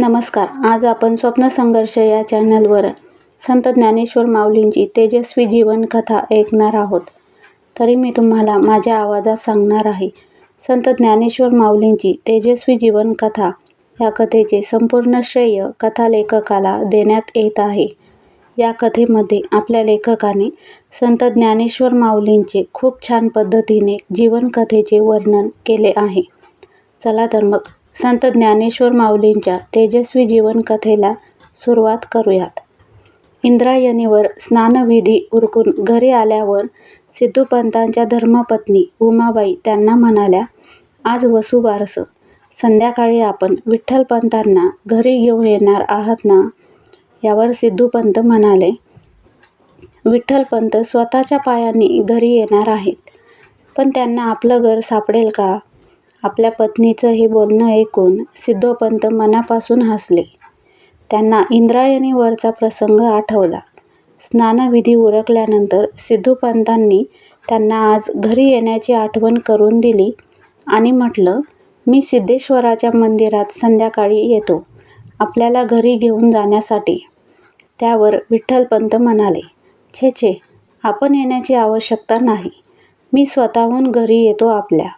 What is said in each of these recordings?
नमस्कार. आज आपण स्वप्न संघर्ष या चॅनलवर संत ज्ञानेश्वर माऊलींची तेजस्वी जीवन कथा ऐकणार आहोत. तरी मी तुम्हाला माझ्या आवाजात सांगणार आहे. संत ज्ञानेश्वर माऊलींची तेजस्वी जीवन कथा या कथेचे संपूर्ण श्रेय कथालेखकाला देण्यात येत आहे. या कथेमध्ये आपल्या लेखकाने संत ज्ञानेश्वर माऊलींचे खूप छान पद्धतीने जीवनकथेचे वर्णन केले आहे. चला तर मग संत ज्ञानेश्वर माऊलींच्या तेजस्वी जीवनकथेला सुरुवात करूयात. इंद्रायणीवर स्नानविधी उरकून घरी आल्यावर सिद्धूपंतांच्या धर्मपत्नी उमाबाई त्यांना म्हणाल्या आज वसुबारस. संध्याकाळी आपण विठ्ठलपंतांना घरी घेऊन येणार आहात ना? यावर सिद्धूपंत म्हणाले विठ्ठलपंत स्वतःच्या पायांनी घरी येणार आहेत. पण त्यांना आपलं घर सापडेल का? आपल्या पत्नीचं हे बोलणं ऐकून सिद्धोपंत मनापासून हसले. त्यांना इंद्रायणीवरचा प्रसंग आठवला. स्नानविधी उरकल्यानंतर सिद्धूपंतांनी त्यांना आज घरी येण्याची आठवण करून दिली आणि म्हटलं, मी सिद्धेश्वराच्या मंदिरात संध्याकाळी येतो आपल्याला घरी घेऊन जाण्यासाठी. त्यावर विठ्ठलपंत म्हणाले, छे छे, आपण येण्याची आवश्यकता नाही. मी स्वतःहून घरी येतो आपल्या.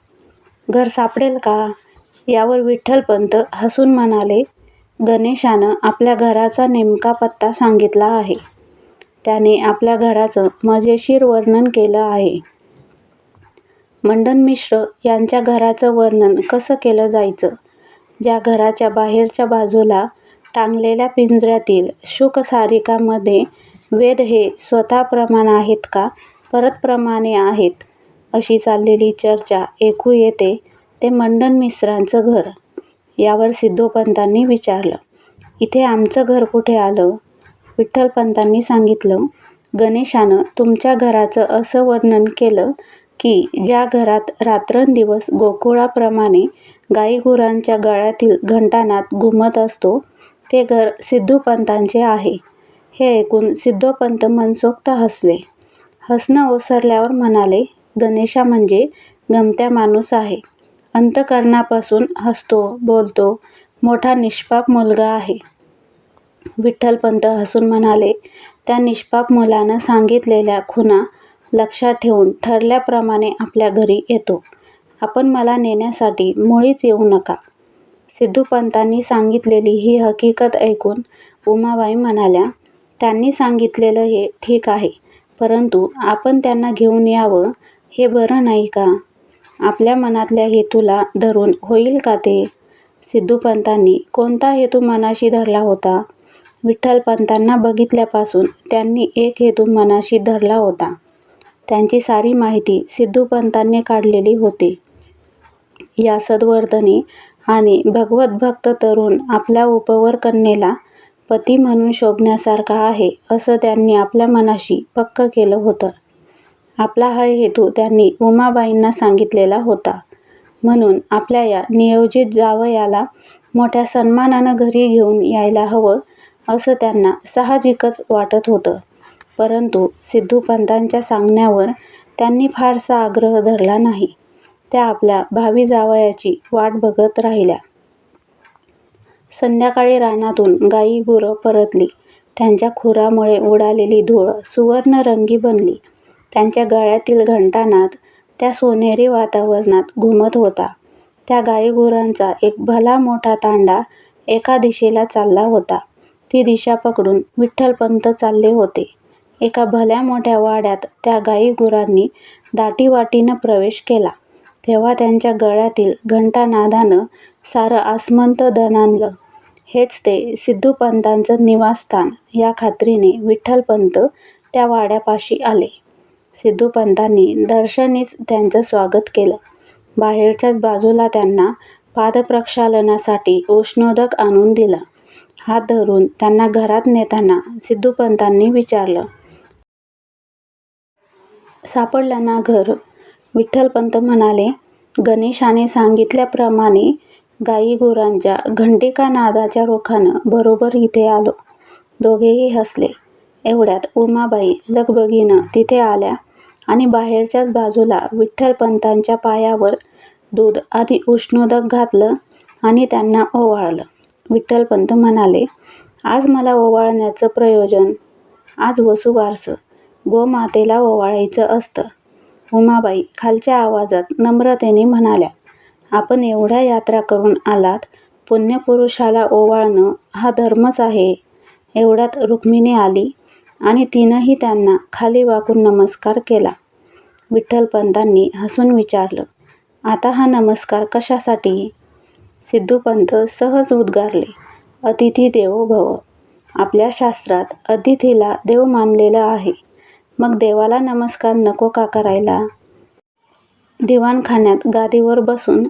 घर सापडेल का? यावर विठ्ठलपंत हसून म्हणाले, गणेशानं आपल्या घराचा नेमका पत्ता सांगितला आहे. त्याने आपल्या घराचं मजेशीर वर्णन केलं आहे. मंडन मिश्र यांच्या घराचं वर्णन कसं केलं जायचं? ज्या घराच्या बाहेरच्या बाजूला टांगलेल्या पिंजऱ्यातील शुकसारिकामध्ये वेद हे स्वतः प्रमाण आहेत का परत प्रमाणे आहेत, अशी चाललेली चर्चा ऐकू येते ते मंडन मिश्रांचं घर. यावर सिद्धोपंतांनी विचारलं, इथे आमचं घर कुठे आलं? विठ्ठलपंतांनी सांगितलं, गणेशानं तुमच्या घराचं असं वर्णन केलं की ज्या घरात रात्रंदिवस गोकुळाप्रमाणे गाईगुरांच्या गळ्यातील घंटानाद घुमत असतो ते घर सिद्धूपंतांचे आहे. हे ऐकून सिद्धोपंत मनसोक्त हसले. हसणं ओसरल्यावर म्हणाले, गणेशा म्हणजे गमत्या माणूस आहे. अंतःकरणापासून हसतो, बोलतो, मोठा निष्पाप मुलगा आहे. विठ्ठलपंत हसून म्हणाले, त्या निष्पाप मुलानं सांगितलेल्या खुणा लक्षात ठेवून ठरल्याप्रमाणे आपल्या घरी येतो. आपण मला नेण्यासाठी मुळीच येऊ नका. सिद्धूपंतांनी सांगितलेली ही हकीकत ऐकून उमाबाई म्हणाल्या, त्यांनी सांगितलेलं हे ठीक आहे, परंतु आपण त्यांना घेऊन यावं हे बरं नाही का? आपल्या मनातल्या हेतूला धरून होईल का ते? सिद्धूपंतांनी कोणता हेतू मनाशी धरला होता? विठ्ठलपंतांना बघितल्यापासून त्यांनी एक हेतू मनाशी धरला होता. त्यांची सारी माहिती सिद्धूपंतांनी काढलेली होती. या सद्वर्तनी आणि भगवद्भक्त तरुण आपल्या उपवर कन्येला पती म्हणून शोभण्यासारखा आहे असं त्यांनी आपल्या मनाशी पक्कं केलं होतं. आपला हा हेतू त्यांनी उमाबाईंना सांगितलेला होता. म्हणून आपल्या या नियोजित जावयाला मोठ्या सन्मानानं घरी घेऊन यायला हवं असं त्यांना साहजिकच वाटत होतं. परंतु सिद्धूपंतांच्या सांगण्यावर त्यांनी फारसा आग्रह धरला नाही. त्या आपल्या भावी जावयाची वाट बघत राहिल्या. संध्याकाळी रानातून गाई-गुरं परतली. त्यांच्या खुरामुळे उडालेली धूळ सुवर्णरंगी बनली. त्यांच्या गळ्यातील घंटानाद त्या सोनेरी वातावरणात घुमत होता. त्या गाई-गुरांचा एक भला मोठा तांडा एका दिशेला चालला होता. ती दिशा पकडून विठ्ठलपंत चालले होते. एका भल्या मोठ्या वाड्यात त्या गाई-गुरांनी दाटीवाटीनं प्रवेश केला तेव्हा त्यांच्या गळ्यातील घंटानादानं सारं आसमंत दणाणलं. हेच ते सिद्धूपंतांचं निवासस्थान या खात्रीने विठ्ठलपंत त्या वाड्यापाशी आले. सिद्धूपंतांनी दर्शनीच त्यांचं स्वागत केलं. बाहेरच्याच बाजूला त्यांना पादप्रक्षालनासाठी उष्णोदक आणून दिलं. हात धरून त्यांना घरात नेताना सिद्धूपंतांनी विचारलं, सापडलं ना घर? विठ्ठलपंत म्हणाले, गणेशाने सांगितल्याप्रमाणे गाई-गुरांच्या घंटिकानादाच्या रोखानं बरोबर इथे आलो. दोघेही हसले. एवढ्यात उमाबाई लगबगीनं तिथे आल्या आणि बाहेरच्याच बाजूला विठ्ठलपंतांच्या पायावर दूध आणि उष्णोदक घातलं आणि त्यांना ओवाळलं. विठ्ठलपंत म्हणाले आज मला ओवाळण्याचं प्रयोजन आज वसुबारसं गोमातेला ओवाळायचं असतं उमाबाई खालच्या आवाजात नम्रतेने म्हणाल्या आपण एवढ्या यात्रा करून आलात पुण्यपुरुषाला ओवाळणं हा धर्मच आहे एवढ्यात रुक्मिणी आली आणि तिनंही त्यांना खाली वाकून नमस्कार केला. विठ्ठलपंतांनी हसून विचारलं आता हा नमस्कार कशासाठी सिद्धूपंत सहज उद्गारले अतिथी देवो भव. आपल्या शास्त्रात अतिथीला देव मानलेलं आहे. मग देवाला नमस्कार नको का करायला दिवाणखान्यात गादीवर बसून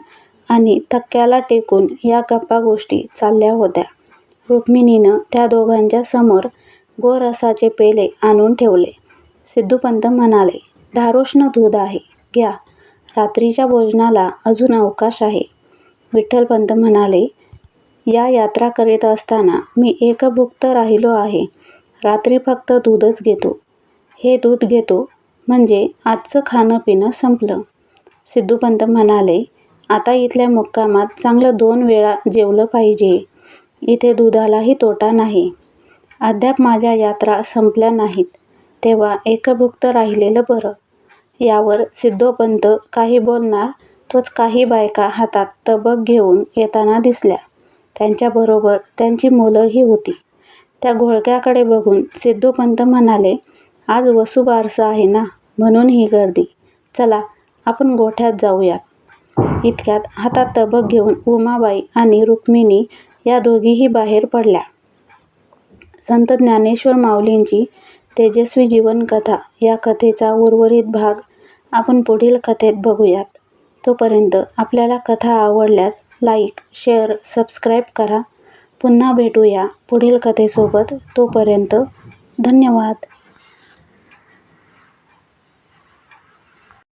आणि थक्क्याला टेकून या गप्पा गोष्टी चालल्या होत्या. रुक्मिणीनं त्या दोघांच्या समोर गोरसाचे पेले आणून ठेवले. सिद्धूपंत म्हणाले धारोष्ण दूध आहे. घ्या. रात्रीच्या भोजनाला अजून अवकाश आहे. विठ्ठलपंत म्हणाले या यात्रा करीत असताना मी एकभुक्त राहिलो आहे. रात्री फक्त दूधच घेतो. हे दूध घेतो म्हणजे आजचं खाणं पिणं संपलं. सिद्धूपंत म्हणाले आता इथल्या मुक्कामात चांगलं दोन वेळा जेवलं पाहिजे. इथे दुधालाही तोटा नाही. अद्याप माझ्या यात्रा संपल्या नाहीत. तेव्हा एकभुक्त राहिलेलं बरं. यावर सिद्धोपंत काही बोलणार तोच काही बायका हातात तबक घेऊन येताना दिसल्या. त्यांच्याबरोबर त्यांची मुलंही होती. त्या घोळक्याकडे बघून सिद्धोपंत म्हणाले आज वसुबारसं आहे ना म्हणून ही गर्दी. चला आपण गोठ्यात जाऊयात. इतक्यात हातात तबक घेऊन उमाबाई आणि रुक्मिणी या दोघीही बाहेर पडल्या. संत ज्ञानेश्वर माऊलींची तेजस्वी जीवनकथा या कथेचा उर्वरित भाग आपण पुढील कथेत बघूयात. तोपर्यंत आपल्याला कथा आवडल्यास लाईक शेअर सबस्क्राईब करा. पुन्हा भेटूया पुढील कथेसोबत. तोपर्यंत धन्यवाद.